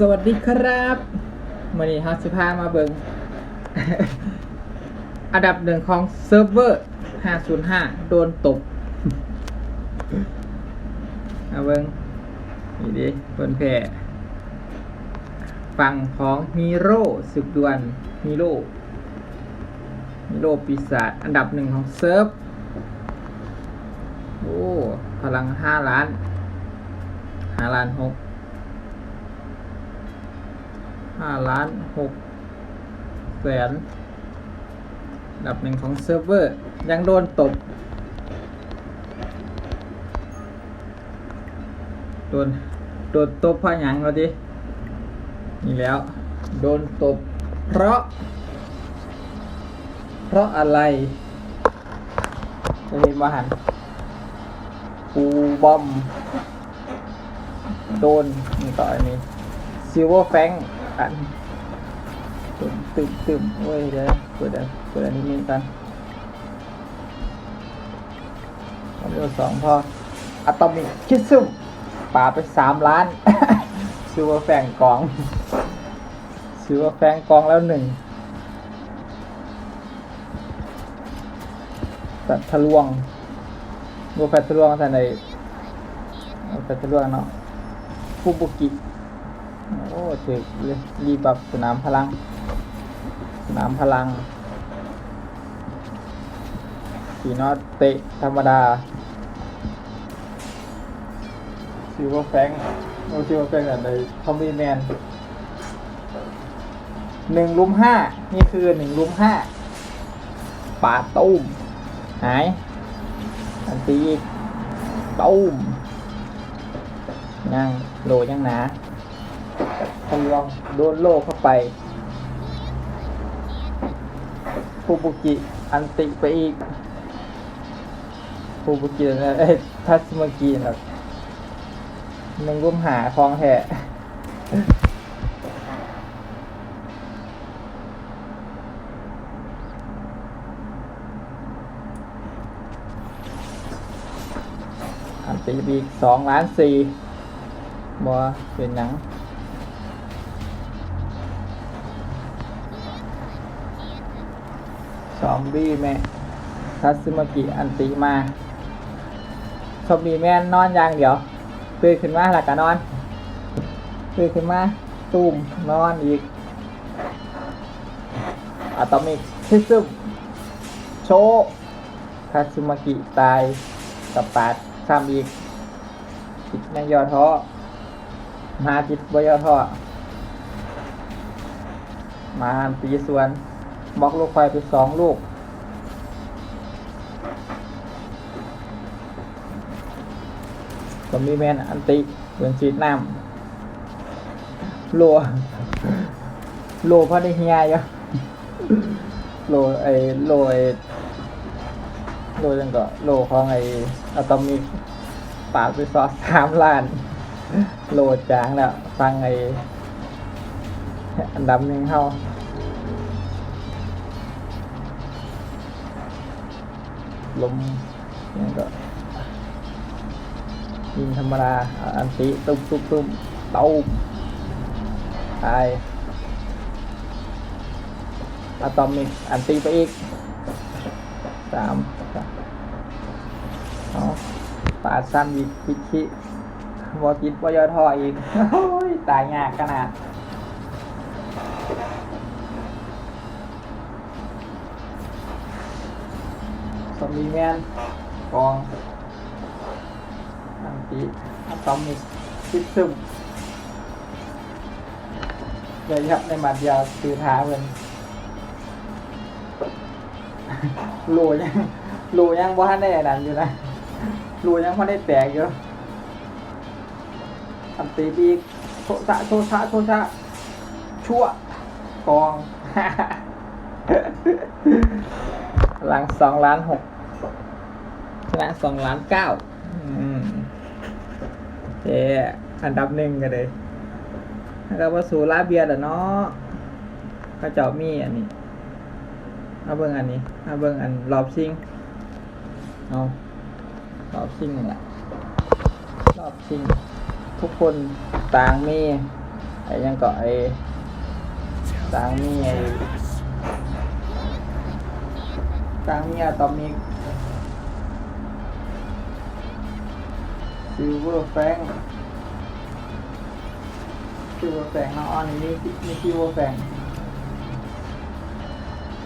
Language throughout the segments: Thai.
สวัสดีครับวันนี้ฮาสิพามาเบิงอันดับหนึ่งของเซิร์ฟเวอร์ 505 โดนตบมาเบิงนี่ดิเปินแพ่ฝั่งของฮีโร่สึกดวนฮีโร่ฮีโร่ปีศาจอันดับหนึ่งของเซิร์ฟ โอ้ พลัง 5 ล้าน 5 ล้าน 6 ห้าล้านหกแสนดับหนึ่งของเซิร์ฟเวอร์ ยังโดนตบ โดน โดนตบพาหยังเราดินี่แล้ว โดนตบ เพราะ เพราะอะไรจะเห็นว่าหันปูบอม โดนนี่ต่ออันนี้ซิลเวอร์แฟง อันตึมตึมตึมเว้ยเดี๋ยวเปิดอันเปิดอันนี้มีกันความเร็วสองพออะตอมิกคิดซึมป่าไปสามล้านซิลเวอร์แฟงกองซิลเวอร์แฟงกองแล้วหนึ่งสัตว์ทะลวงโบแฟตทะลวงแต่ในโบแฟตทะลวงเนาะฟูบุกิ โอ้ถึกเลยรีบับสนามพลัง สนามพลังสีนอตเตะธรรมดาซิลเวอร์แฟงโอ้ซิลเวอร์แฟงแบบในคอมบี้แมนหนึ่งลุมห้านี่คือหนึ่งลุมห้าปาตุ้มหาย อันตีตุ้มยังโลยังหนา ทะลวงโดนโลเข้าไปฟูบุกิอันติไปอีกฟูบุกินะเอ้ทัสมากินะหนึ่งร่วมหาคลองแห่อันติไปอีกสองล้านสี่บ่เป็นหยัง ซอมบี้แม่ทัสมากิอันติมาซอมบี้แม่นอนอย่างเดียวตื่นขึ้นมาหลักกะนอนตื่นขึ้นมาตูมนอนอีกอะตอมิกซิซึมโชทัสมากิตายกับปาดซ้ำอีกจิตในยอท้อมาจิตบยอท่อมาตีส่วน บล็อกลูกไฟไปสองลูก ผมมีแมนอันติเบือนชีดน้ำโลโลพอได้เฮียอยู่โลไอโลไอโลยังก็โลของไออะตอมิกปาดไปซอสสามล้าน โลจางแล้วฟังไออันดับหนึ่งเข้า ลมนี่ก็ยิงธรรมดาอันติตุ้มตุ้มตุ้มเต้าตายอะตอมิกอันตีไปอีกสามเอาปาดซ้ำอีกพิชิบอติดบอยอทออีกโอ้ยตายยากขนาด สมีแมนกองอันติอะตอมิกซิสซึมเลยครับในหมัดยาวคือท้าเพิ่นโลยังโลยังบ่ทันได้อันนั้นอยู่นะโลยังบ่ได้แตกอยู่อันตีบีโชชะโชชะโชชะชั่วกองพลังสองล้านหก ชนะสองล้านเก้าเจอันดับหนึ่งกันเลยแล้วก็มาสู่ลาเบียร์เด้อเนาะก็เจ้ามีอันนี้เอาเบิ่งอันนี้เอาเบิ่งอันรอบชิงเอารอบชิงนี่แหละรอบชิงทุกคนต่างมีไอ้ยังเกาะไอ้สางมีไอ้สางมีอะตอมิก ซิลเวอร์แฟงซิลเวอร์แฟงเนาะอันนี้มีมีซิลเวอร์แฟง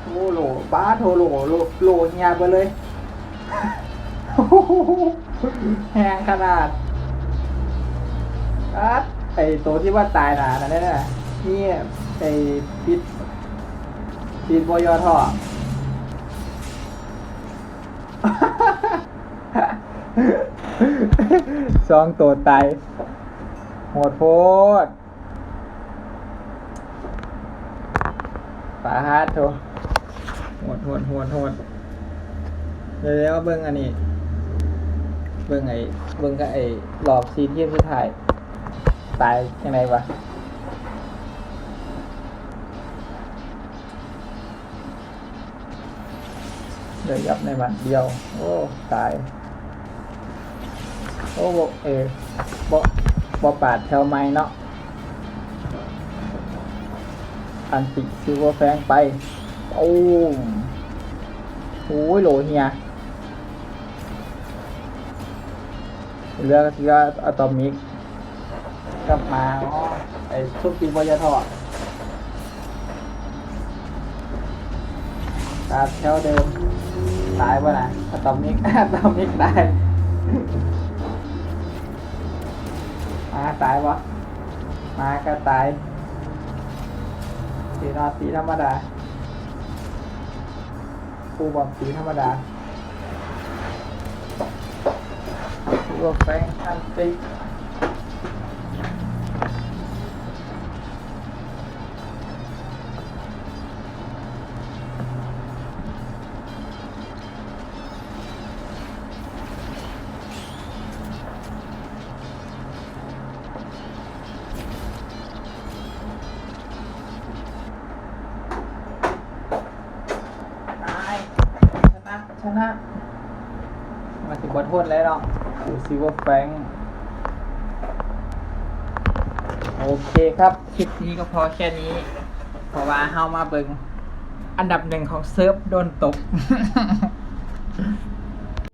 โอ้โหลบ้าโทโหลโหลโหลเงียบไปเลยแหงขนาดอัดไอตัวที่ว่าตายหนานั่นน่ะนี่ไอปิดปิดบอยอท่อ สองตัวตายโหดโพดปาฮาร์ดโถโหดโหดโหดโหดเดี๋ยวเดี๋ยวเบิ่งอันนี้ เบิ่งไอ้เบิ่งก็ไอ้รอบซีเทียมสุดท้าย ตายยังไงวะเลยยับในมันเดียว โอ้ ตาย โอ้เออบ่บ่ปาดแถวไม้เนาะอันติซิลเวอร์แฟงไปโอ้มโอ้ยโหลเฮียเรือก็คือว่าอะตอมิกกลับมาอ๋อไอ้ทุกปีบอยทอดตามแถวเดิมตายป่ะนะอะตอมิกอะตอมิกตาย มาตายวะมาก็ตายสีนอนสีธรรมดาปูบอมสีธรรมดา รวมแฟงอันติ มาถึงบอลโทษแล้วเนาะดูซิว่าแฟงโอเคครับ คลิปนี้ก็พอแค่นี้ เพราะว่าเฮามาเบิงอันดับหนึ่งของเซิร์ฟโดนตก